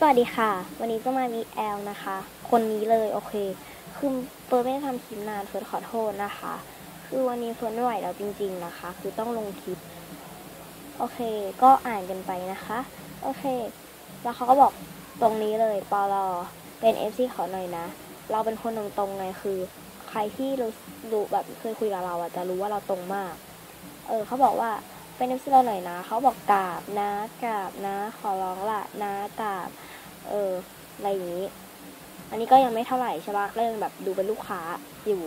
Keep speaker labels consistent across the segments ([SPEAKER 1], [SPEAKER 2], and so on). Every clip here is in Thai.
[SPEAKER 1] สวัสดีค่ะ วันนี้จะมามีแอลนะคะ คนนี้เลยโอเค คือเฟิร์นไม่ได้ทำคลิปนานเฟิร์นขอโทษนะคะ คือวันนี้เฟิร์นไม่ไหวแล้วจริง ๆนะคะ คือต้องลงคลิป โอเค ก็อ่านกันไปนะคะ โอเค แล้วเขาก็บอกตรงนี้เลยปอลอเป็นเอฟซีขาหน่อยนะ เราเป็นคนตรงๆไงคือ ใครที่รู้รู้แบบเคยคุยกับเราอะจะรู้ว่าเราตรงมาก เออเขาบอกว่า เป็นเอฟซีเราหน่อยนะ เขาบอกกราบนะกราบนะ ขอร้องละนะกราบ เอออะไรอย่างนี้ อันนี้ก็ยังไม่เท่าไหร่ใช่ปะก็ยังแบบดูเป็นลูกค้าอยู่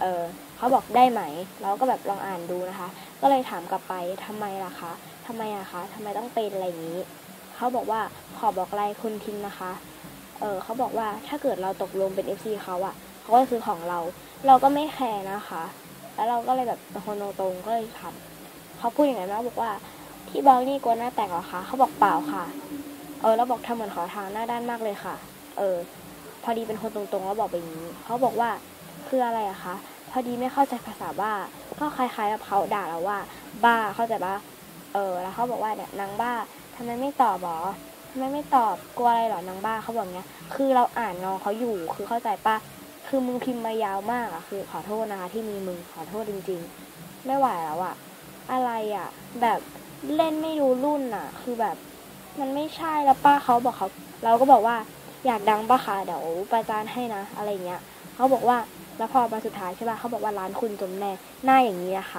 [SPEAKER 1] เออเขาบอกได้ไหม เราก็แบบลองอ่านดูนะคะ ก็เลยถามกลับไปทำไมล่ะคะทำไมอะคะทำไมต้องเป็นอะไรอย่างนี้ เขาบอกว่าขอบอกลายคุณทิ้งนะคะ เออเขาบอกว่าถ้าเกิดเราตกลงเป็น FC เขาอะเขาก็จะซื้อของเรา เราก็ไม่แคร์นะคะ แล้วเราก็เลยแบบเป็นคนตรงๆก็เลยทำ เขาพูดอย่างไรบ้างบอกว่า ที่เบลนี่กลัวหน้าแตกเหรอคะเขาบอกเปล่าค่ะ เออแล้วบอกทำเหมือนขอทางหน้าด้านมากเลยค่ะ เออ พอดีเป็นคนตรงๆแล้วบอกไปอย่างนี้เขาบอกว่าคืออะไรอะคะพอดีไม่เข้าใจภาษาบ้า ก็คล้ายๆกับเขาด่าเราว่า บ้าเข้าใจปะเออ แล้วเขาบอกว่าเนี่ยนางบ้าทำไมไม่ตอบหรอทำไมไม่ตอบกลัวอะไรหรอนางบ้าเขาบอกเนี้ย คือเราอ่านน้องเขาอยู่คือเข้าใจปะคือมึงพิมพ์มายาวมากอะคือขอโทษนะคะที่มีมึงขอโทษจริง ๆ ไม่ไหวแล้วอะ อะไรอะแบบเล่นไม่รู้รุ่นอะคือแบบ มันไม่ใช่แล้วป้าเขาบอกเขาเราก็บอกว่าอยากดังปะคะเดี๋ยวประจานให้นะ อะไรเงี้ยเขาบอกว่าแล้วพอมาสุดท้ายใช่ป่ะเขาบอกว่าร้านคุณจมแน่หน้าอย่างนี้นะคะ